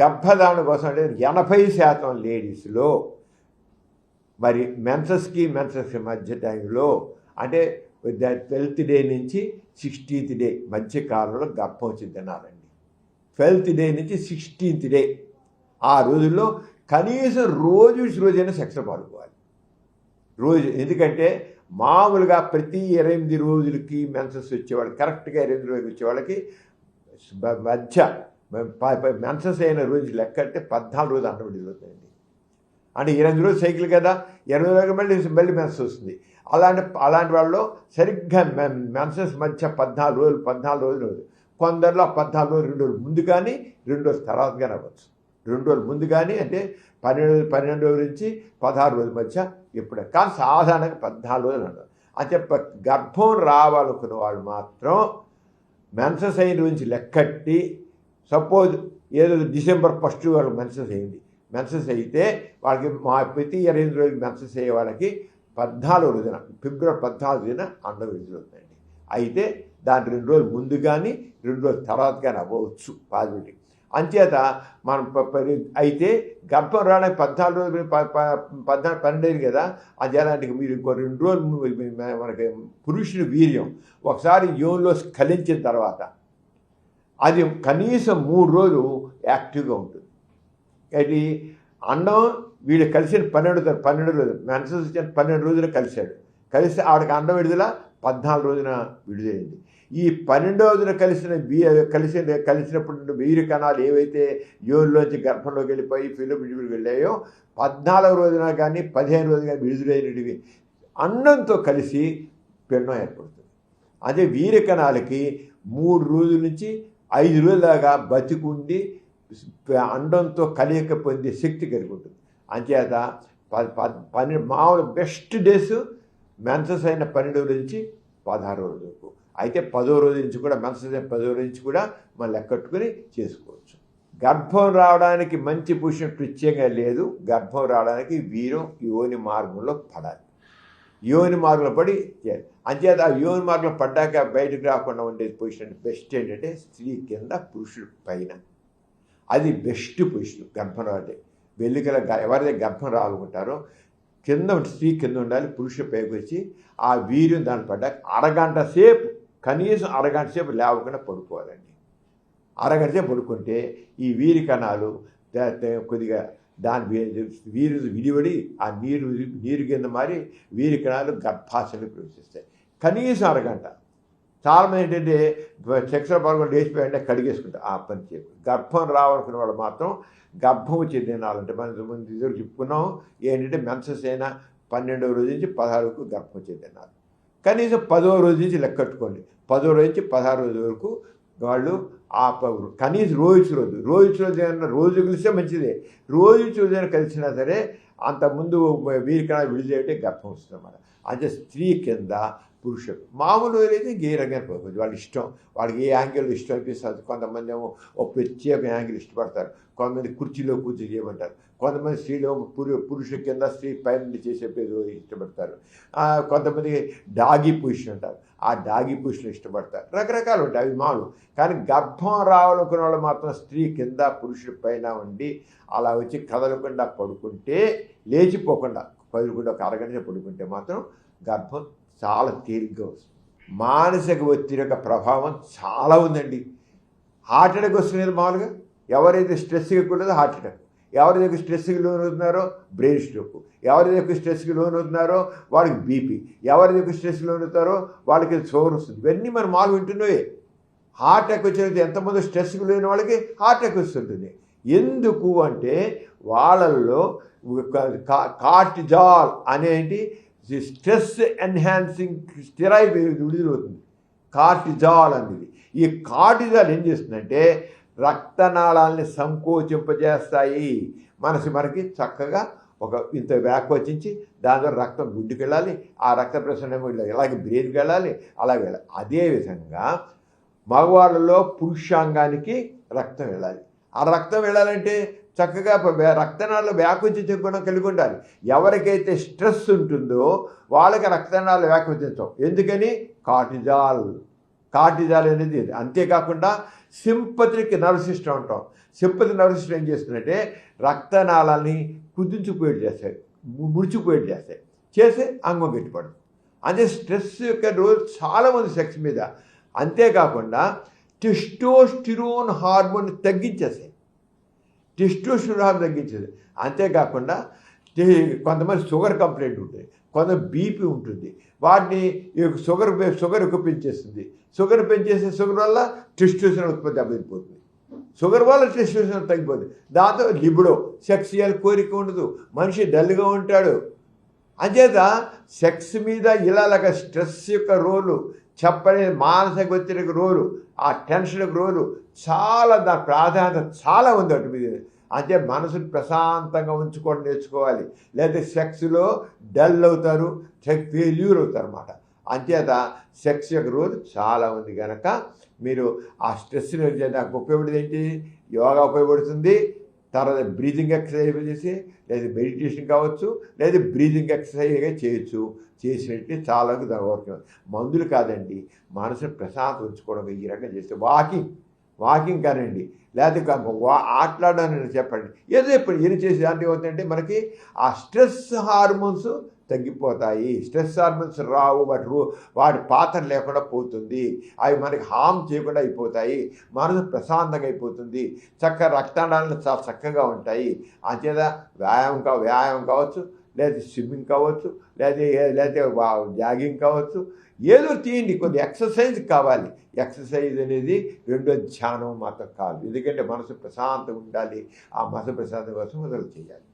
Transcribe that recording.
గర్భధారణ కోసం అంటే ఎనభై శాతం లేడీస్లో మరి మెన్సస్కి మెన్సస్కి మధ్య టైంలో అంటే ట్వెల్త్ డే నుంచి సిక్స్టీన్త్ డే మధ్య కాలంలో గర్భం వచ్చి తినాలండి. ట్వెల్త్ డే నుంచి సిక్స్టీన్త్ డే ఆ రోజుల్లో కనీసం రోజు రోజైనా సెక్స్ పాడుకోవాలి రోజు ఎందుకంటే మామూలుగా ప్రతి ఇరవై ఎనిమిది రోజులకి మెన్సెస్ వచ్చేవాళ్ళు కరెక్ట్గా ఇరవై ఎనిమిది రోజులు వచ్చేవాళ్ళకి మధ్య మెన్సెస్ అయిన రోజు లెక్క అంటే పద్నాలుగు రోజులు అన్నం విడుదలవుతాయండి అంటే ఇరవై రోజులు సైకిల్ కదా ఇరవై రోజులు మళ్ళీ మళ్ళీ మెన్స్ వస్తుంది. అలాంటి అలాంటి వాళ్ళు సరిగ్గా మెన్సెస్ మధ్య పద్నాలుగు రోజులు పద్నాలుగు రోజులు రోజు కొందరిలో పద్నాలుగు రోజులు రెండు రోజులు ముందు కానీ రెండు రోజులు తర్వాత కానీ అవ్వచ్చు. రెండు రోజులు ముందు కానీ అంటే పన్నెండు పన్నెండు రోజుల నుంచి పదహారు రోజుల మధ్య ఇప్పుడే కానీ సాధారణంగా పద్నాలుగు రోజులు అన్నారు. అంటే గర్భం రావాలనుకున్న వాళ్ళు మాత్రం మెన్సెస్ అయిన నుంచి లెక్కట్టి సపోజ్ ఏదో డిసెంబర్ ఫస్ట్ వాళ్ళకి మెన్సెస్ అయింది. మెన్సెస్ అయితే వాళ్ళకి మా ప్రతి ఇరవై ఎనిమిది రోజులు మెన్సెస్ అయ్యే వాళ్ళకి పద్నాలుగు రోజున ఫిబ్రవరి పద్నాలుగు రోజున అండం విడుదలవుతుందండి అయితే దాని రెండు రోజులు ముందు కానీ రెండు రోజుల తర్వాత కానీ అవ్వచ్చు పాజిబిలిటీ అంచేత మనం అయితే గర్భం రావడానికి పద్నాలుగు రోజులు ప- పద్నాలుగు పన్నెండు కదా అది మీరు ఇంకో రెండు రోజులు మనకి పురుషుని వీర్యం. ఒకసారి యోన్లో స్ఖలించిన తర్వాత అది కనీసం మూడు రోజులు యాక్టివ్గా ఉంటుంది. అది అన్నం వీడు కలిసిన పన్నెండు పన్నెండు రోజులు మెన్సెస్ వచ్చిన పన్నెండు రోజులు కలిశాడు. కలిసి ఆవిడకి అన్నం విడుదల పద్నాలుగు రోజున విడుదలైంది. ఈ పన్నెండో రోజున కలిసిన వీ కలిసి కలిసినప్పుడు వీరి కణాలు ఏవైతే యోనిలోంచి గర్భంలోకి వెళ్ళిపోయి ఫిలిం విడివిడి వెళ్ళాయో పద్నాలుగు రోజున కానీ పదిహేను రోజున కానీ విడుదలైనవి అన్నంతో కలిసి పిండం ఏర్పడుతుంది. అదే వీరి కణాలకి మూడు రోజుల నుంచి ఐదు రోజులాగా దాకా బతికుండి అండంతో కలయిక పొందే శక్తి కలిగి ఉంటుంది అంచేత ప- ప- పన్నెండు మామూలు బెస్ట్ డేస్ మెన్సెస్ అయిన పన్నెండు రోజుల నుంచి పదహారు రోజుల వరకు. అయితే పదో రోజు నుంచి కూడా మెన్సెస్ అయిన పదో రోజు నుంచి కూడా మనం లెక్కట్టుకుని చేసుకోవచ్చు. గర్భం రావడానికి మంచి పురుషుడు ప్రత్యేకంగా లేదు. గర్భం రావడానికి వీరం యోని మార్గంలో పడాలి. యోని మార్గంలో పడి చేయాలి. అంచేత ఆ యోని మార్గం పడ్డాక బయటకు రాకుండా ఉండే పొజిషన్ బెస్ట్ ఏంటంటే స్త్రీ కింద పురుషుడు పైన. అది బెస్ట్ పొజిషన్ గర్భం అంటే. వెల్లికల ఎవరైతే గర్భం రావాలనుకుంటారో కింద స్త్రీ కింద ఉండాలి పురుషుడు పైకి వచ్చి ఆ వీర్యం దాని పడ్డాక అరగంట సేపు కనీసం అరగంట సేపు లేవకుండా పడుకోవాలండి. అరగంట సేపు పడుకుంటే ఈ వీరి కణాలు కొద్దిగా దాని వీరు విడివడి ఆ నీరు నీరు కింద మారి వీరి కణాలు గర్భాశయంలో ప్రవేశిస్తాయి. కనీసం అరగంట. చాలామంది ఏంటంటే సెక్షన్ పరంగా లేచిపోయాయంటే కడిగేసుకుంటారు. ఆ పని చేయకు. గర్భం రావాలనుకున్న వాళ్ళు మాత్రం గర్భం వచ్చే తినాలంటే మనం ముందు ఇద్దరు చెప్పుకున్నాం ఏంటంటే మెన్సెస్ అయినా పన్నెండవ రోజు నుంచి పదహారుకు గర్భం వచ్చే కనీసం పదో రోజు నుంచి లెక్కట్టుకోండి పదో రోజు నుంచి పదహారు రోజు వరకు వాళ్ళు ఆ కనీసం రోజు రోజు రోజు రోజు ఏమన్నా రోజు కలిస్తే మంచిదే. రోజు రోజు కలిసినా సరే అంతకుముందు వీరికైనా విడిచేయటే గర్భం వస్తుంది అన్నమాట. అంటే స్త్రీ కింద పురుషులు మామూలు అయితే గే రంగాన్ని పోతుంది వాళ్ళ ఇష్టం వాళ్ళకి ఏ యాంగిల్ ఇష్టం అనిపిస్తుంది. కొంతమంది ఏమో ఒక ప్రత్యేక యాంగిల్ ఇష్టపడతారు. కొంతమంది కుర్చీలో కూర్చొని చేయమంటారు. కొంతమంది స్త్రీలో పురు పురుషుల కింద స్త్రీ పైన చేసే పేరు ఇష్టపడతారు. కొంతమంది డాగి పొజిషన్ అంటారు. ఆ డాగి పొజిషన్ ఇష్టపడతారు. రకరకాలు ఉంటాయి. అవి మామూలు. కానీ గర్భం రావాలనుకున్న వాళ్ళు మాత్రం స్త్రీ కింద పురుషుడి పైన ఉండి అలా వచ్చి కదలకుండా పడుకుంటే లేచిపోకుండా కదులుకుంటే ఒక అరగంట పడుకుంటే మాత్రం గర్భం చాలా తేలిగ్గా వస్తుంది మానసిక ఒత్తిడి యొక్క ప్రభావం చాలా ఉందండి. హార్ట్ అటాక్ వస్తుంది మామూలుగా. ఎవరైతే స్ట్రెస్కి ఎక్కువ హార్ట్ అటాక్. ఎవరైతే స్ట్రెస్కి లోన్ అవుతున్నారో బ్రెయిన్ స్ట్రోక్. ఎవరైతే స్ట్రెస్కి లోన్ అవుతున్నారో వాళ్ళకి బీపీ. ఎవరైతే స్ట్రెస్కి లోన్ అవుతారో వాళ్ళకి షుగర్ వస్తుంది. ఇవన్నీ మనం మాలు వింటున్నాయే హార్ట్ అటాక్ వచ్చినది ఎంతమంది స్ట్రెస్కి లేని వాళ్ళకి హార్ట్ అటాక్ వస్తుంటుంది. ఎందుకు అంటే వాళ్ళల్లో కార్టిజాల్ అనేటి స్ట్రెస్ ఎన్హాన్సింగ్ స్టెరాయిడ్ విడుదలవుతుంది కార్టిజాల్ అనేది ఈ కార్టిజాల్ ఏం చేస్తుందంటే రక్తనాళాలని సంకోచింపజేస్తాయి. మనసు మనకి చక్కగా ఒక ఇంత వ్యాకోచించి దాని ద్వారా రక్తం గుడ్డుకు వెళ్ళాలి ఆ రక్త ప్రసరణ వెళ్ళాలి అలాగే బ్రెయిన్కి వెళ్ళాలి. అలాగే వెళ్ళాలి. అదేవిధంగా మగవాళ్ళలో పురుషాంగానికి రక్తం వెళ్ళాలి. ఆ రక్తం వెళ్ళాలంటే చక్కగా రక్తనాళాలు వ్యాపించే కలిగి ఉండాలి. ఎవరికైతే స్ట్రెస్ ఉంటుందో వాళ్ళకి రక్తనాళాలు వ్యాపించవు ఎందుకని? కార్టిజాల్. కార్టిజాల్ అనేది అంతేకాకుండా సింపతిక్ నర్వ్ సిస్టమ్ అంటాం. సింపతి నర్వ్ సిస్టమ్ ఏం చేస్తుందంటే రక్తనాళాలని కుదించిపోయేట్ చేస్తాయి. ముడిచిపోయేట్ చేస్తాయి. చేసి అంగం గట్టిపడదు. అదే స్ట్రెస్ యొక్క రోజు చాలామంది సెక్స్ మీద. అంతేకాకుండా టెస్టోస్టిరోన్ హార్మోన్ తగ్గించేస్తాయి. టెస్టోస్టిరోన్ తగ్గించేది అంతేకాకుండా కొంతమంది షుగర్ కంప్లైంట్ ఉంటుంది కొంత బీపీ ఉంటుంది. వాటిని ఈ షుగర్ షుగర్ ఎక్కువ పెంచేస్తుంది షుగర్ పెంచేసే షుగర్ వల్ల టెస్టోస్టిరోన్ ఉత్పత్తి దెబ్బతిపోతుంది షుగర్ వల్ల టెస్టోస్టిరోన్ తగ్గిపోతుంది. దాంతో లిబిడో సెక్సియల్ కోరిక ఉండదు. మనిషి డల్గా ఉంటాడు. అంచేత సెక్స్ మీద ఇలాగ స్ట్రెస్ యొక్క రోలు చెప్పని మానసిక ఒత్తిడికి రోలు ఆ టెన్షన్కి రోలు చాలా దాని ప్రాధాన్యత చాలా ఉంది అటు మీద. అంటే మనసుని ప్రశాంతంగా ఉంచుకోవడం నేర్చుకోవాలి. లేదా సెక్స్లో డల్ అవుతారు సెక్స్ ఫెయిల్యూర్ అవుతారు అన్నమాట అంచేత సెక్స్ యొక్క రోల్ చాలా ఉంది కనుక మీరు ఆ స్ట్రెస్ నాకు ఉపయోగపడేది ఏంటి? యోగా ఉపయోగపడుతుంది తర్వాత బ్రీతింగ్ ఎక్సర్సైజ్ చేసి లేదా మెడిటేషన్ కావచ్చు లేదా బ్రీతింగ్ ఎక్సర్సైజ్గా చేయొచ్చు. చేసినట్టు చాలా దాని వర్క్ మందులు కాదండి మనసుని ప్రశాంతం ఉంచుకోవడం ఈ రకంగా చేస్తే వాకింగ్ వాకింగ్ కానండి లేకపోతే వా ఆటలాడని చెప్పండి. ఏదో ఇప్పుడు ఏం చేసి దాంట్లో ఏమవుతుందంటే మనకి ఆ స్ట్రెస్ హార్మోన్స్ తగ్గిపోతాయి. స్ట్రెస్ హార్మోన్స్ రావు వాటి రూ వాటి పాత్ర లేకుండా పోతుంది. అవి మనకి హామ్ చేయకుండా అయిపోతాయి. మనసు ప్రశాంతంగా అయిపోతుంది. చక్కగా రక్తనాళాలు చాలా చక్కగా ఉంటాయి. అంచేత వ్యాయామం కా వ్యాయామం కావచ్చు లేదా స్విమ్మింగ్ కావచ్చు లేదా లేదా జాగింగ్ కావచ్చు. ఏదో తీయండి కొద్ది ఎక్సర్సైజ్ కావాలి. ఎక్సర్సైజ్ అనేది రెండో ధ్యానం మాత్రం కాదు. ఎందుకంటే మనసు ప్రశాంతంగా ఉండాలి. ఆ మనసు ప్రశాంతం కోసం మొదలు చేయాలి.